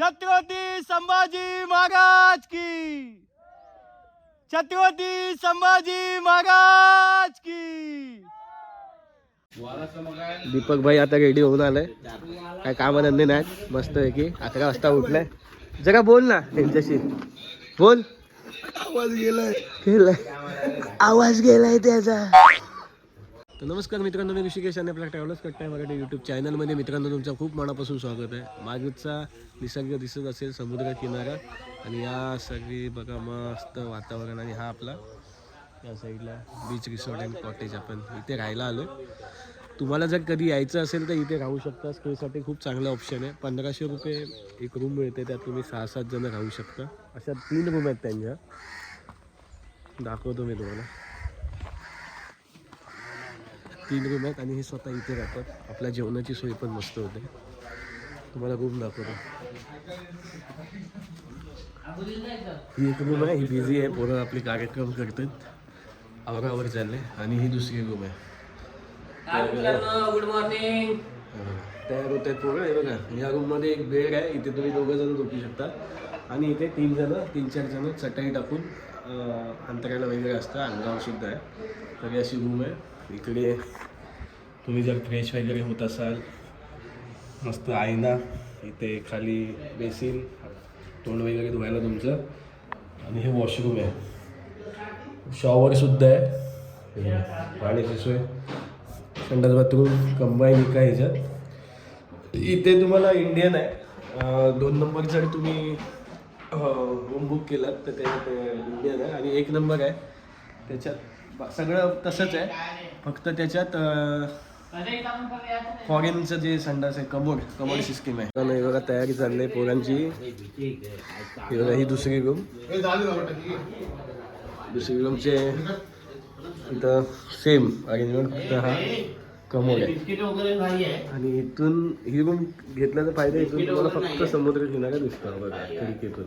छत्रपती संभाजी महाराज की। छत्रपती संभाजी महाराज की। दीपक भाई आता रेडी होऊन आलाय काय कामधंदे नाहीत. मस्त आहे की अकरा वाजता उठलाय. जरा बोल ना त्यांच्याशी. बोल. आवाज गेलाय. गेलाय. आवाज गेलाय त्याचा. तर नमस्कार मित्रांनो मी ऋषिकेश आणि आपल्या ट्रॅव्हलर्स करताय मराठी यूट्यूब चॅनलमध्ये मित्रांनो तुमचं खूप मनापासून स्वागत आहे. मागचा निसर्ग दिसत असेल समुद्र किनारा आणि या सगळी बघा मस्त वातावरण आणि हा आपला या साईडला बीच रिसॉर्ट अँड कॉटेज आपण इथे राहायला आलो तुम्हाला जर कधी यायचं असेल तर इथे राहू शकता. स्टेसाठी खूप चांगलं ऑप्शन आहे. पंधराशे रुपये एक रूम मिळते त्यात तुम्ही सहा सात जण राहू शकता. अशा तीन रूम आहेत त्यांच्या. दाखवतो मी तुम्हाला. तीन रूम आहेत आणि हे स्वतः इथे राहतात. आपल्या जेवणाची सोय पण मस्त होते. तुम्हाला रूम दाखवतो. ही एक रूम आहे ही बिझी आहे. पोरं आपले कार्यक्रम करतात. आवरावर चालले आणि ही दुसरी रूम आहे. गुड मॉर्निंग तयार होत आहेत पोरं हे बघा. या रूममध्ये एक बेड आहे. इथे तुम्ही दोघं जण झोपू शकता. आणि इथे तीन जण तीन चार जण चटाई टाकून अं, अंतरायला वगैरे असतं. अंगावर सुद्धा आहे. तर अशी रूम आहे. इकडे तुम्ही जर फ्रेश वगैरे होत असाल मस्त आईना इथे खाली बेसिन तोंड वगैरे धुवायला तुमचं. आणि हे वॉशरूम आहे. शॉवरसुद्धा आहे. पाण्याची सोय संडास बाथरूम कंबाईन एका ह्याच्यात. इथे तुम्हाला इंडियन आहे. दोन नंबर जर तुम्ही रूम बुक केलात तर त्याच्यात इंडियन आहे. आणि एक नंबर आहे. त्याच्यात सगळं तसंच आहे. फक्त त्याच्यात फॉरेनचं जे संडास आहे कमोड कमोड सिस्टीम आहे. तर बघा तयारी चालली आहे पोरांची. बघा ही दुसरी रूम दुसरी रूमचे इथं सेम अरेंजमेंट फक्त हा. कमोड आहे बिस्किट वगैरे नाही आहे. आणि इथून ही रूम घेतल्याचा फायदा इथून तुम्हाला फक्त समुद्र किनारा दिसतो बघा खिडकीतून.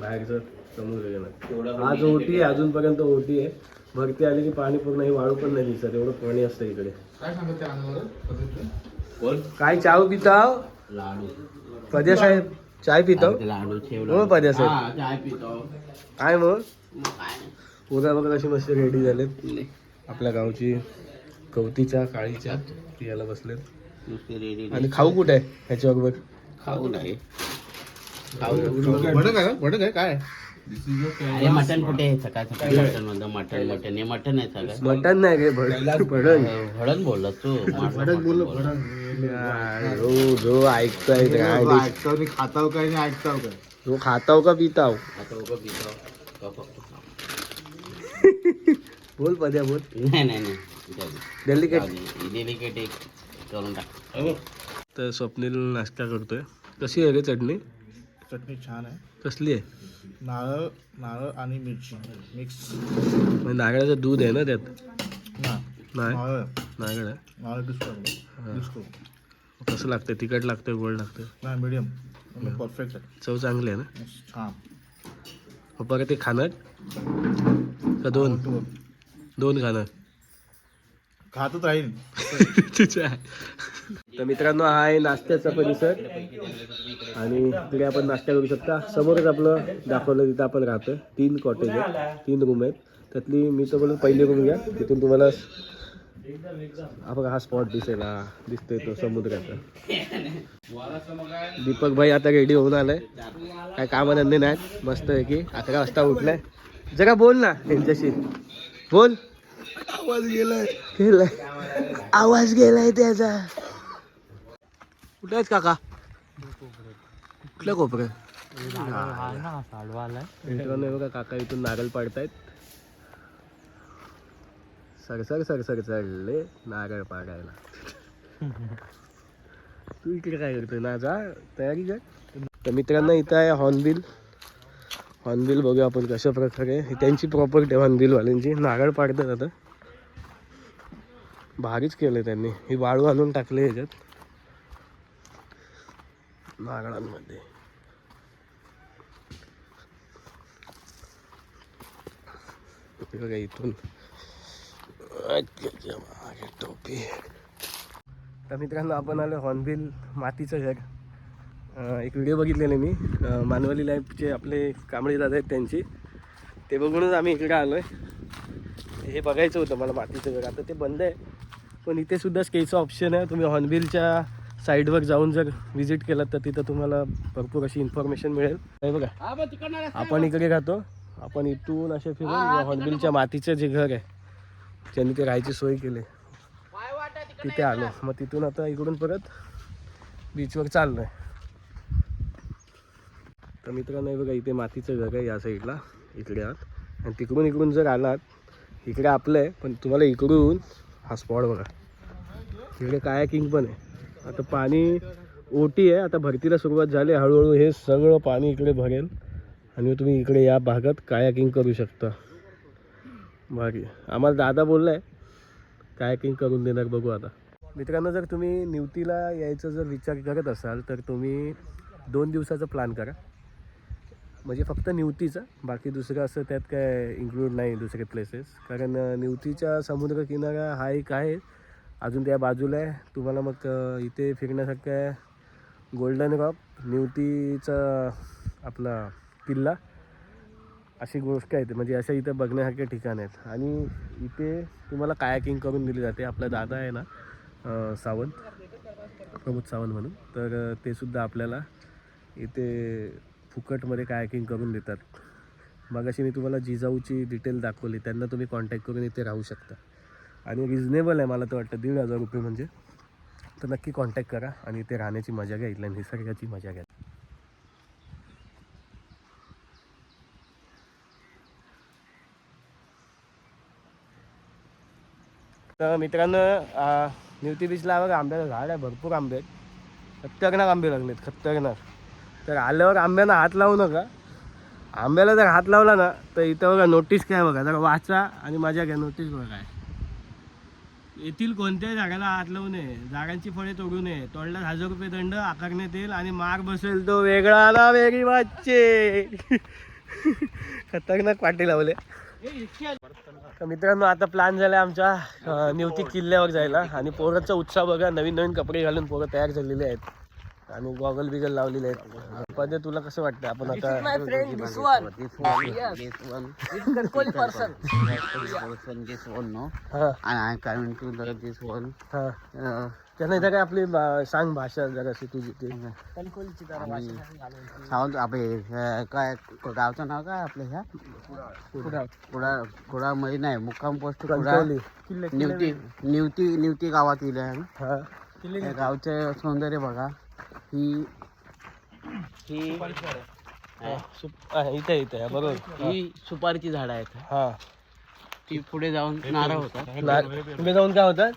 बाहेरचं समुद्र किनारा. आज ओटी आहे अजूनपर्यंत ओटी आहे. भरती आली की पाणी पूर्ण ही वाळू पण नाही दिसत एवढं पाणी असतं इकडे. काय सांगत त्या अनुभव कोण? काय चाव पिताव? लाडू. पद्या साहेब चाय पिताव? लाडू हो पद्या साहेब. हा चाय पितो काय मग? मग काय? उद्या बघा कशी मस्त रेडी झालेत. आपल्या गावची कवतीच्या काळीच्या पियाला बसलेत. आणि खाऊ कुठे आहे ह्याच्याबरोबर? खाऊ नाही. आहे काय? अरे मटन कुठे आहे? सकाळ सकाळी मटन म्हणतो मटन मटन हे मटन आहे सगळं. मटण नाही रे भड भडण भडन बोलला तू. बोल जो जो ऐकताय ते काय मी खाताव काय नाही ऐकताव काय? जो खाताव का पिताव? पितो का खाऊ. बोल पद्या बोल. नाही नाही नाही. डेलिकेट डेलिकेट एक करून टाक. तर स्वप्नील नाश्ता करतोय. कशी आहे रे चटणी? चटणी छान आहे. कसली आहे? नारळ नारळ आणि मिरची. मिक्स म्हणजे नारळाचं दूध आहे ना त्यात? ना. नाही. नारळ. आहे. नारळ डिस्को डिस्को कसं लागतं तिखट लागतं गोड लागतं नाही मिडियम परफेक्ट आहे. चव चांगली आहे ना? छान. पप्पा का ते खाणार? का दोन? दोन. दोन खाणार. खातच राहील तर मित्रांनो हा आहे नाश्त्याचा परिसर. आणि तिकडे आपण नाश्ता करू शकता. समोरच आपलं दाखवलं तिथं आपण राहतो तीन कॉटेज आहेत. तीन रूम आहेत. त्यातली मी तर बोलून पहिली रूम घ्या. तिथून तुम्हाला आपण हा स्पॉट दिसेल. हा दिसतोय तो समुद्राचा. दीपक भाई आता रेडी होऊन आलाय. काय कामधंदे नाहीत. मस्त आहे की. अकरा वाजता उठलाय. जरा बोल ना त्यांच्याशी. बोल. आवाज गेलाय. गेलाय. आवाज गेलाय त्याचा. कुठे काका? कुठल्या कोपऱ्यात? मित्रांनो हे बघा काका इथून नारळ पाडतायत. सरसर सरसर चढले नारळ पाडायला. तू इकडे काय करतोय? ना जा तयारी कर. तर मित्रांनो इथं आहे हॉर्नबिल हॉर्नबिल बघूया आपण कशा प्रकारे. त्यांची प्रॉपर्टी आहे हॉर्नबिलवाल्यांची नारळ पाडतात आता. भारीच केलं त्यांनी. ही वाळू आणून टाकले ह्याच्यात. नारळांमध्ये. बघा इथून. टोपी. तर मित्रांनो आपण आलो हॉर्नबिल मातीचं घर. एक व्हिडिओ बघितलेले मी. मानवली लाईफचे आपले कांबळे दादा आहेत त्यांची. ते बघूनच आम्ही इकडे आलो आहे हे बघायचं होतं मला मातीचं घर आता ते बंद आहे. पण इथे सुद्धा स्टेचं ऑप्शन आहे. तुम्ही हॉर्नबिलच्या साईडवर जाऊन जर व्हिजिट केलात तर तिथं तुम्हाला भरपूर अशी इन्फॉर्मेशन मिळेल. हे बघा. आपण इकडे राहतो. आपण इथून असे फिरून हॉर्नबिलच्या मातीचं जे घर आहे ज्यांनी ते राहायची सोय केली. तिथे आलो. मग तिथून आता इकडून परत बीचवर चाललो आहे तर मित्रांनो बघा इथे मातीचं घर आहे या साईडला इकडे आत. आणि तिकडून इकडून जर आलात इकडे आपलं आहे पण तुम्हाला इकडून हा स्पॉट बघा. इकडे कायाकिंग पण आहे. आता पाणी ओटी आहे आता भरतीला सुरुवात झाली हळूहळू हे सगळं पाणी इकडे भरेल. आणि तुम्ही इकडे या भागात कायाकिंग करू शकता. भारी आम्हाला दादा बोलला आहे कायाकिंग करून देणार बघू आता. मित्रांनो जर तुम्ही निवतीला यायचं जर विचार करत असाल तर तुम्ही दोन दिवसाचा प्लॅन करा. म्हणजे फक्त निवतीचा बाकी दुसरं असं त्यात काय इन्क्लूड नाही दुसरे प्लेसेस कारण निवतीचा निवतीच्या समुद्रकिनारा हा एक आहे. अजून त्या बाजूला आहे. तुम्हाला मग इथे फिरण्यासारखं आहे. गोल्डन रॉक निवतीचा आपला किल्ला. अशी गोष्ट आहे म्हणजे अशा इथं बघण्यासारखे ठिकाण आहेत. आणि इथे तुम्हाला कायाकिंग करून दिली जाते. आपला दादा आहे ना सावंत. प्रमोद सावंत म्हणून. तर ते सुद्धा आपल्याला इथे फुकटमध्ये कायाकिंग करून देतात. मगाशी मी तुम्हाला जिजाऊची डिटेल दाखवली त्यांना तुम्ही कॉन्टॅक्ट करून इथे राहू शकता. आणि रिजनेबल आहे मला तर वाटतं दीड हजार रुपये म्हणजे. तर नक्की कॉन्टॅक्ट करा आणि इथे राहण्याची मजा घ्या इथल्या निसर्गाची मजा घ्या. तर मित्रांनो निवती बीचला बघा आंब्याचं झाड आहे भरपूर आंबे आहेत. खतरनाक आंबे लागलेत खतरनाक. तर आल्यावर आंब्यांना हात लावू नका. आंब्याला जर हात लावला ना तर इथं बघा नोटीस काय बघा. जरा वाचा आणि माझ्या घ्या नोटीस बघा काय. येथील कोणत्याही झाडाला हात लावू नये. झाडांची फळे तोडू नये. तोडल्यास हजार रुपये दंड आकारण्यात येईल आणि मार बसेल तो वेगळा ना वेगळी वाचे खतरनाक पाठी लावले. तर मित्रांनो आता प्लॅन झाला आमच्या निवती किल्ल्यावर जायला. आणि पोरांचा उत्साह बघा. नवीन नवीन कपडे घालून पोरं तयार झालेले आहेत. आणि गॉगल बिगल लावलेले आहेत. पण तुला कसं वाटतं? आपण आता हा हा त्यांना इथं काय आपली बा- सांग भाषा जराशी तुझी ती. सावंत आपले काय गावचं नाव काय आपलं ह्या? कुडा कुडा मध्ये नाही मुक्काम पोस्ट कुडा कणकवली निवती निवती निवती गावातील आहे हा. या गावचे सौंदर्य बघा. ही ही इथे इथे बरोबर. ही सुपारीची झाडं आहेत. हा. ती पुढे जाऊन नारळ होतात. पुढे जाऊन काय होतात?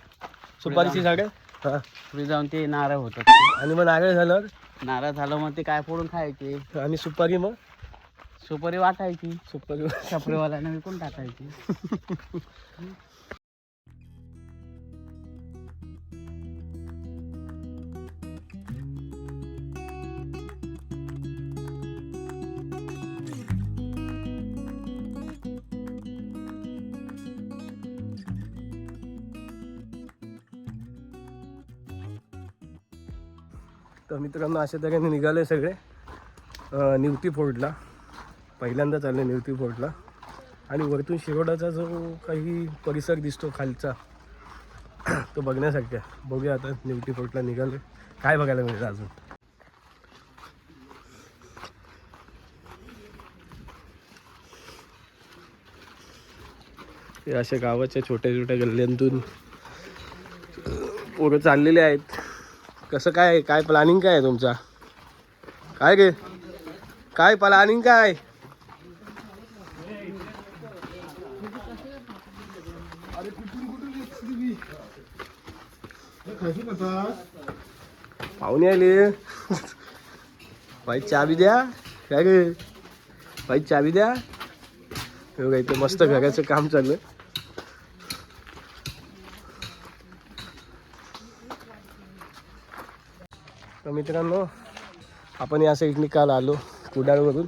सुपारीची झाडे? हा. पुढे जाऊन ते नारळ होतात. आणि मग नारळ झाल्यावर? नारळ झालं मग ते काय फोडून खायचे? आणि सुपारी मग? सुपारी वाटायची. सुपारी छपरीवाल्याने विकून टाकायची. तर मित्रांनो अशा तऱ्हेने निघाले सगळे. निवती फोर्टला. पहिल्यांदा चालले निवती फोर्टला. आणि वरतून शिरोडाचा जो काही परिसर दिसतो खालचा तो बघण्यासारखा बघूया आता निवती फोर्टला निघाले. काय बघायला मिळतं अजून? हे अशा गावाच्या छोट्या छोट्या गल्ल्यांतून पोरं चाललेले आहेत. कसं काय काय प्लॅनिंग काय आहे तुमचा? काय गे? काय प्लॅनिंग काय? पाहुणे आले. बाई चाबी द्या. काय गे? बाई चाबी द्या. हे इथे मस्त घराचं काम चाललं तर मित्रांनो आपण या साईडने काल आलो कुडाळवरून.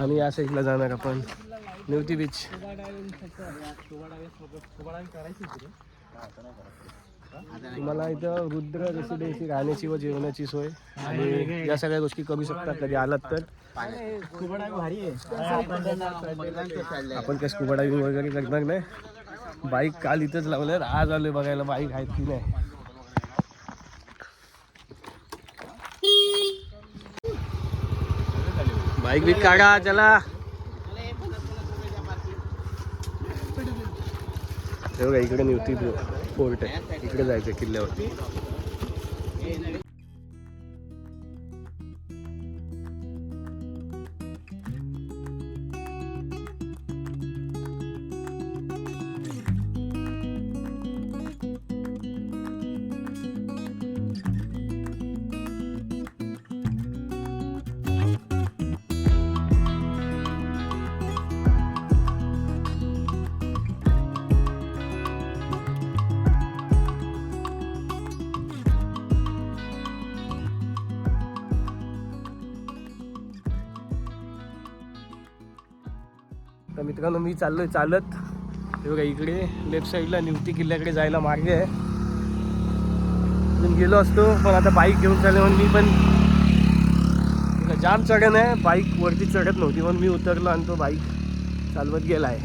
आणि या साईडला जाणार आपण निवती बीच तुम्हाला इथं रुद्र रेसिडेन्सी राहण्याची व जेवणाची सोय आणि या सगळ्या गोष्टी करू शकतात कधी आलात तर. आपण काय स्कुबा डायविंग वगैरे करणार नाही. बाईक काल इथंच लावलं आज आलोय बघायला. बाईक आहेत की नाही? बाईक बिक काढा चला हे बघा इकडे निवती फोर्ट आहे इकडे जायचं किल्ल्यावरती मित्रांनो मी आहे चालत. हे बघा इकडे लेफ्ट साईडला निवती किल्ल्याकडे जायला मार्ग आहे. अजून गेलो असतो पण आता बाईक घेऊन चालले म्हणून मी पण. जाम चढण आहे. बाईक वरती चढत नव्हती म्हणून मी उतरलो आणि तो बाईक चालवत गेला आहे.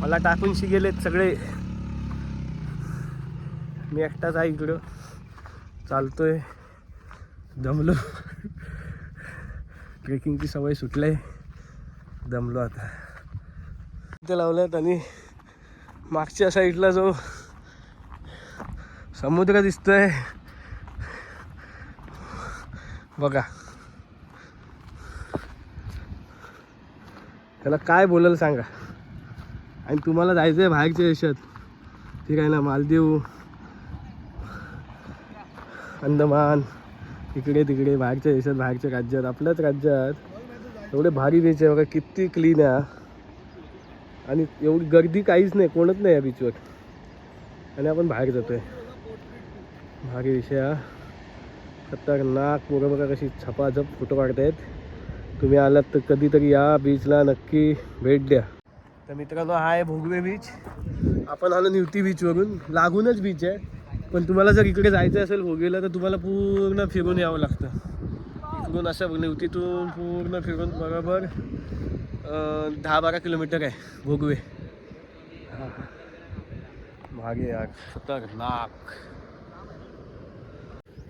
मला टाकूनशी गेलेत सगळे. मी एकटाच आहे इकडं. चालतोय. दमलो. ट्रेकिंगची सवय सुटली आहे. दमलो आता. इथे लावल्यात आणि मागच्या साईडला जो समुद्र दिसतोय बघा. त्याला काय बोलायला सांगा. आणि तुम्हाला जायचं आहे बाहेरच्या देशात. ठीक आहे ना मालदीव अंदमान इकडे तिकडे बाहेरच्या देशात बाहेरच्या राज्यात आपल्याच राज्यात. एवढे भारी बीच आहे बघा किती क्लीन आहे. आणि एवढी गर्दी काहीच नाही कोणच नाही या बीचवर आणि आपण बाहेर जातोय. भारी विषय हा. खतरनाक पोरं बघा कशी छपाछप फोटो काढतायत. तुम्ही आलात तर कधीतरी या बीचला नक्की भेट द्या. तर मित्रांनो हा आहे भोगवे बीच आपण आलो निवती बीचवरून लागूनच बीच आहे. पण तुम्हाला जर इकडे जायचं असेल भोगवेला तर तुम्हाला पूर्ण फिरून यावं लागतं. इकडून असं निवतीतून पूर्ण फिरून बरोबर. दहा बारा किलोमीटर आहे भोगवे. मागे यार खतरनाक.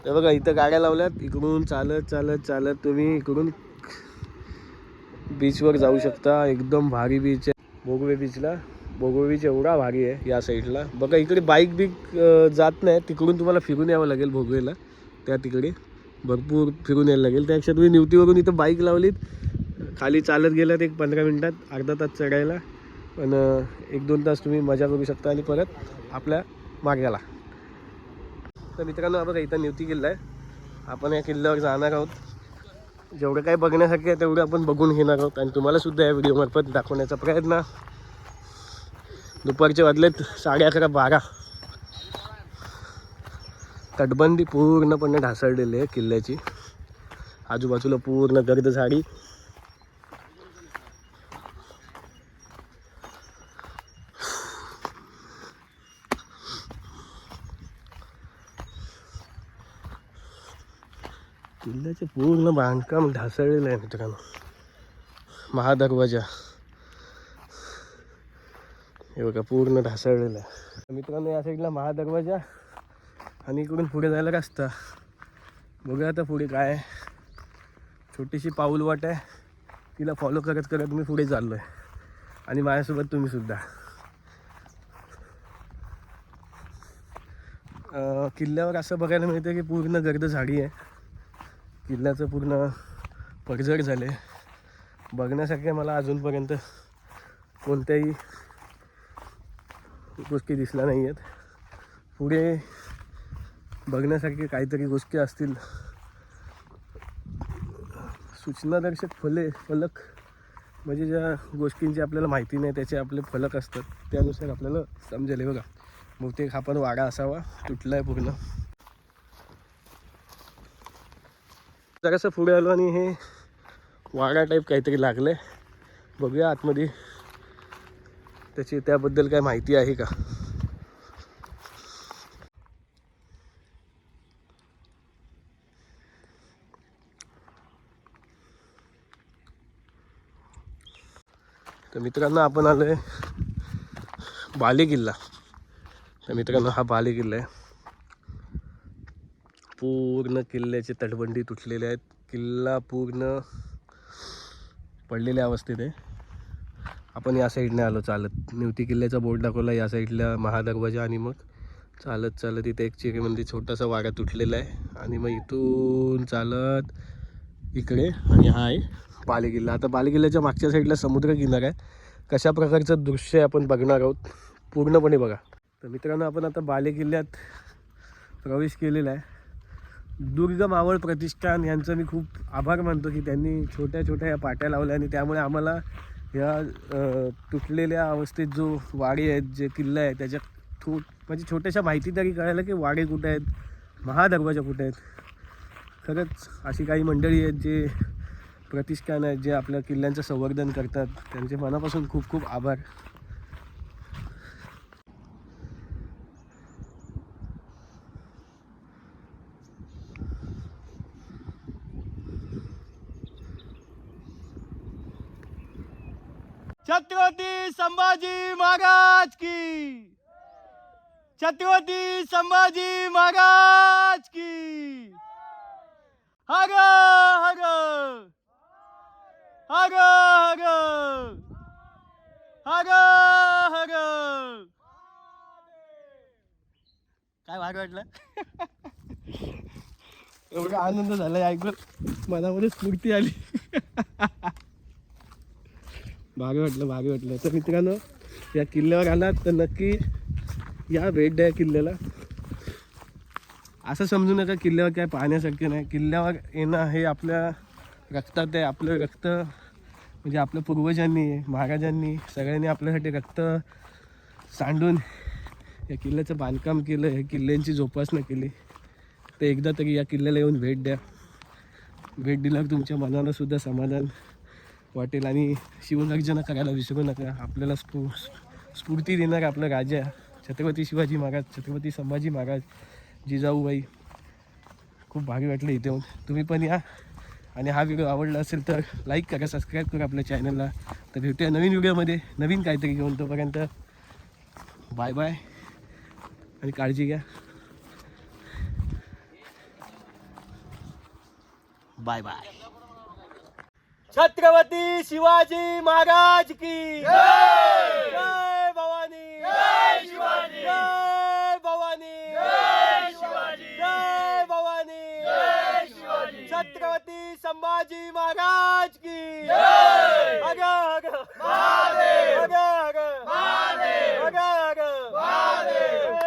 तर बघा इथं गाड्या लावल्यात इकडून चालत चालत चालत तुम्ही इकडून बीचवर जाऊ शकता. एकदम भारी बीच आहे. भोगवे बीचला भोगवे बीच एवढा भारी आहे या साईडला बघा इकडे बाईक बीक जात नाही. तिकडून तुम्हाला फिरून यावं लागेल भोगवेला. त्या तिकडे. भरपूर फिरून यायला लागेल. त्यापेक्षा तुम्ही निवतीवरून इथं बाईक लावलीत. खाली चालत गेलात एक पंधरा मिनटात अर्धा तास चढायला. पण एक दोन तास तुम्ही मजा करू शकता आणि परत आपल्या मार्गाला तर मित्रांनो आपण इथं निवती किल्ला आहे. आपण या किल्ल्यावर जाणार आहोत. जेवढं काही बघण्यासारखं आहे तेवढं आपण बघून घेणार आहोत. आणि तुम्हालासुद्धा या व्हिडिओमार्फत दाखवण्याचा प्रयत्न. दुपारचे वाजलेत साडे अकरा बारा. तटबंदी पूर्णपणे ढासळलेली आहे किल्ल्याची. आजूबाजूला पूर्ण गर्द झाडी. किल्ल्याचे पूर्ण बांधकाम ढासळलेलं आहे मित्रांनो. महादरवाजा. हे बघा पूर्ण ढासळलेलं आहे. मित्रांनो या साईडला महादरवाजा आणि इकडून पुढे जायला रस्ता. बघा आता पुढे काय आहे. छोटीशी पाऊल वाट आहे. तिला फॉलो करत करत मी पुढे चाललो आहे आणि माझ्यासोबत तुम्ही सुद्धा. किल्ल्यावर असं बघायला मिळतं की पूर्ण गर्द झाडी आहे. किल्ल्याचं पूर्ण पडझड झाले बघण्यासारखे मला अजूनपर्यंत. कोणत्याही गोष्टी दिसल्या नाही आहेत पुढे बघण्यासारखे काहीतरी गोष्टी असतील. सूचनादर्शक फले फलक म्हणजे ज्या गोष्टींची आपल्याला माहिती नाही त्याचे आपले फलक असतात त्यानुसार आपल्याला समजेल. बघा बहुतेक हा पण वाडा असावा तुटला आहे पूर्ण. जरासं पुढे आलो आणि हे वाडा टाईप काहीतरी लागलं. आहे बघूया आतमध्ये त्याची त्याबद्दल काय माहिती आहे का? तर मित्रांनो आपण आलो आहे बाले किल्ला तर मित्रांनो हा बाले किल्ला आहे. पूर्ण किल्ल्याचे तटबंदी तुटलेले आहेत. किल्ला पूर्ण पडलेल्या अवस्थेत आहे. आपण या साईडने आलो चालत. निवती किल्ल्याचा बोर्ड दाखवला या साईडला महादरवाजा आणि मग चालत चालत इथे एक चिरीमध्ये छोटासा वारा तुटलेला आहे. आणि मग इथून चालत इकडे आणि हा आहे बालेकिल्ला आता बालेकिल्ल्याच्या मागच्या साईडला समुद्र किनारा आहे. कशा प्रकारचं दृश्य आहे आपण बघणार आहोत? पूर्णपणे बघा. तर मित्रांनो आपण आता बालेकिल्ल्यात प्रवेश केलेला आहे. दुर्ग मावळ प्रतिष्ठान यांचं मी खूप आभार मानतो की त्यांनी छोट्या छोट्या या पाट्या लावल्या आणि त्यामुळे आम्हाला या तुटलेल्या अवस्थेत जो वाडे आहेत जे किल्ला आहे त्याच्या थो म्हणजे छोट्याशा माहिती तरी कळायला की वाडे कुठे आहेत महादरवाजा कुठे आहेत. खरंच अशी काही मंडळी आहेत जे प्रतिष्ठान आहेत जे आपल्या किल्ल्यांचं संवर्धन करतात त्यांचे मनापासून खूप खूप आभार. छत्रपती संभाजी महाराज की। छत्रपती संभाजी महाराज की। हर हर हर हर हर हर। काय भाग वाटलं? एवढा आनंद झाला ऐकून. मनामध्ये स्फूर्ती आली. भारी वाटलं भारी वाटलं. तर मित्रांनो या किल्ल्यावर आलात तर नक्की या भेट द्या किल्ल्याला. असं समजू नका किल्ल्यावर काय पाहण्यासारखे नाही. किल्ल्यावर येणं हे आपल्या रक्तात आहे. आपलं रक्त म्हणजे आपल्या पूर्वजांनी महाराजांनी सगळ्यांनी आपल्यासाठी रक्त सांडून या किल्ल्याचं बांधकाम केलं हे किल्ल्यांची जोपासना केली. तर एकदा तरी या किल्ल्याला येऊन भेट द्या. भेट दिल्यावर तुमच्या मनाला सुद्धा समाधान वाटेल आणि शिवगर्जना करायला विसरू नका. आपल्याला स्फू स्फूर्ती देणार आपलं राजा. छत्रपती शिवाजी महाराज छत्रपती संभाजी महाराज जिजाऊबाई. खूप भारी वाटलं इथे येऊन. तुम्ही पण या. आणि हा व्हिडिओ आवडला असेल तर लाईक करा सबस्क्राईब करा आपल्या चॅनलला तर भेटूया नवीन व्हिडिओमध्ये. नवीन काहीतरी घेऊन तोपर्यंत बाय बाय आणि काळजी घ्या. बाय बाय छत्रपती शिवाजी महाराज की। जय! भवानी। जय शिवाजी। भवानी। जय शिवाजी। जय भवानी। छत्रपती संभाजी महाराज की। जय! अग अग महादेव। अग अग अग अग